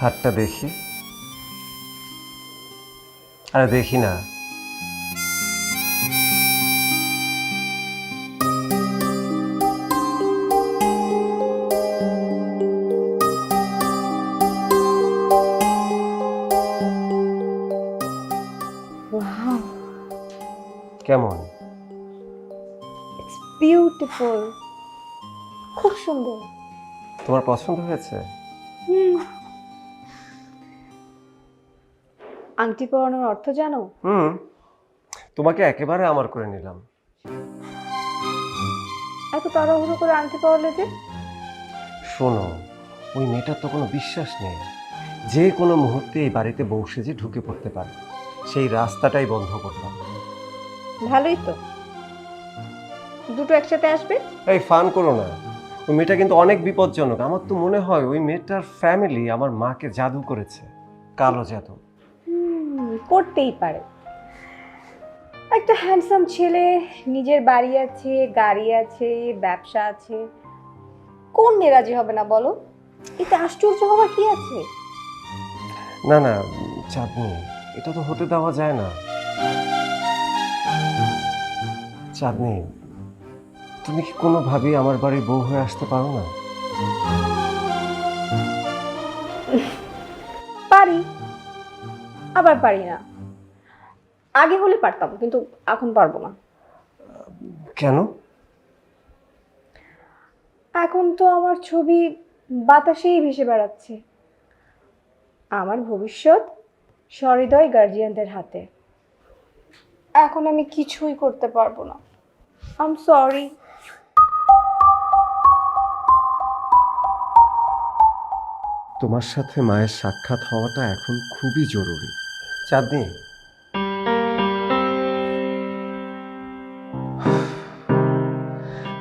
হাতটা দেখি। আরে দেখি না। কেমন? বিউটিফুল খুব সুন্দর। তোমার পছন্দ হয়েছে? হুম। আংটি পরানোর অর্থ জানো? হুম। তোমাকে একেবারে আমার করে নিলাম। এত তাড়াহুড়ো করে আংটি পরালে যে? শোনো ওই মেয়েটার তো কোনো বিশ্বাস নেই। যে কোনো মুহূর্তে এই বাড়িতে বউ সেজে ঢুকে পড়তে পারে সেই রাস্তাটাই বন্ধ করলাম। ভালোই তো। দুটো একসাথে আসবে? এই ফান করো না। ওই মেয়েটা কিন্তু অনেক বিপজ্জনক। আমার তো মনে হয় ওই মেয়েটার ফ্যামিলি আমার মাকে জাদু করেছে। কালো জাদু। করতেই পারে। একটা হ্যান্ডসাম ছেলে নিজের বাড়ি আছে গাড়ি আছে ব্যবসা আছে কোন মেয়ে রাজি হবে না বলো? এতে আশ্চর্য হওয়ার কি আছে? না না চাপ নেই এটা তো হতে দেওয়া যায় না। চাঁদনি তুমি কি কোনোভাবেই আমার বাড়ির বউ হয়ে আসতে পারো না? পারি। আবার পারি না। আগে হলে পারতাম কিন্তু এখন পারব না। কেন? এখন তো আমার ছবি বাতাসেই ভেসে বেড়াচ্ছে। আমার ভবিষ্যৎ সহৃদয় গার্জিয়ানদের হাতে। এখন আমি কিছুই করতে পারব না। আম সরি তোমার সাথে মায়ের সাক্ষাৎ হওয়াটা এখন খুবই জরুরি। চাঁদনি।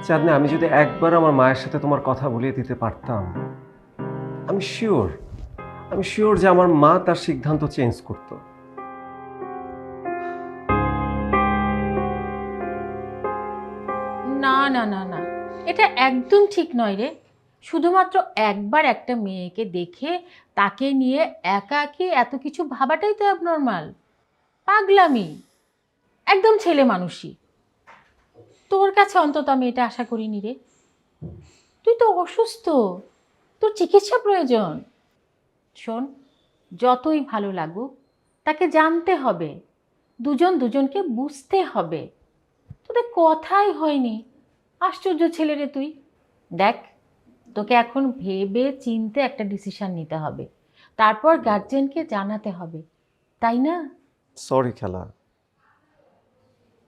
চাঁদনি, আমি যদি একবার আমার মায়ের সাথে তোমার কথা বলিয়ে দিতে পারতাম, আমি শিওর আমি শিওর যে আমার মা তার সিদ্ধান্ত চেঞ্জ করতো। না না না না, এটা একদম ঠিক নয় রে। শুধুমাত্র একবার একটা মেয়েকে দেখে তাকে নিয়ে একাকে এত কিছু ভাবাটাই তো অ্যাবনর্মাল পাগলামি। একদম ছেলে মানুষই। তোর কাছে অন্তত আমি এটা আশা করিনি রে। তুই তো অসুস্থ। তোর চিকিৎসা প্রয়োজন। শোন, যতই ভালো লাগুক, তাকে জানতে হবে। দুজন দুজনকে বুঝতে হবে। তোদের কথাই হয়নি। আশ্চর্য ছেলে রে তুই। দেখ তোকে এখন ভেবে চিনতে একটা ডিসিশন নিতে হবে। তারপর গার্জেনকে জানাতে হবে তাই না? সরি খেলা।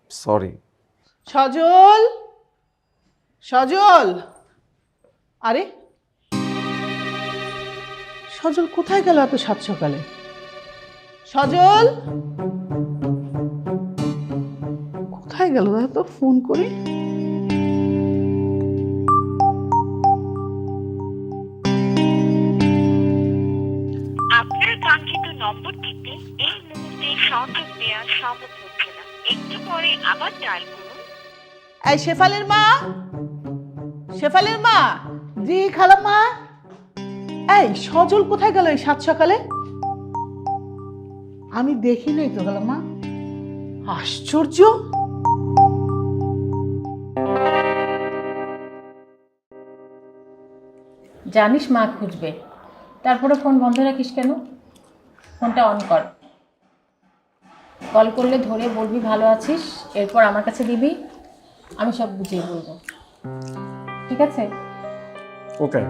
সরি সজল! সজল! আরে! সজল কোথায় গেল এত সাত সকালে? সজল! কোথায় গেল? তো ফোন করে? নম্বরটিতে এই মুহূর্তে সংযোগ দেওয়া সম্ভব হচ্ছে না। একটু পরে আবার ডায়াল করুন। এই শেফালের মা? শেফালের মা? জি খালাম্মা? এই সজল কোথায় গেল এই সাত সকালে? আমি দেখি নাই তো খালাম্মা। আশ্চর্য! জানিস মা খুঁজবে। তারপরে ফোন বন্ধ রাখিস কেন? ফোনটা অন কর। কল করলে ধরে বলবি ভালো আছিস, এরপর আমার কাছে দিবি, আমি সব বুঝিয়ে বলব। ঠিক আছে? ওকে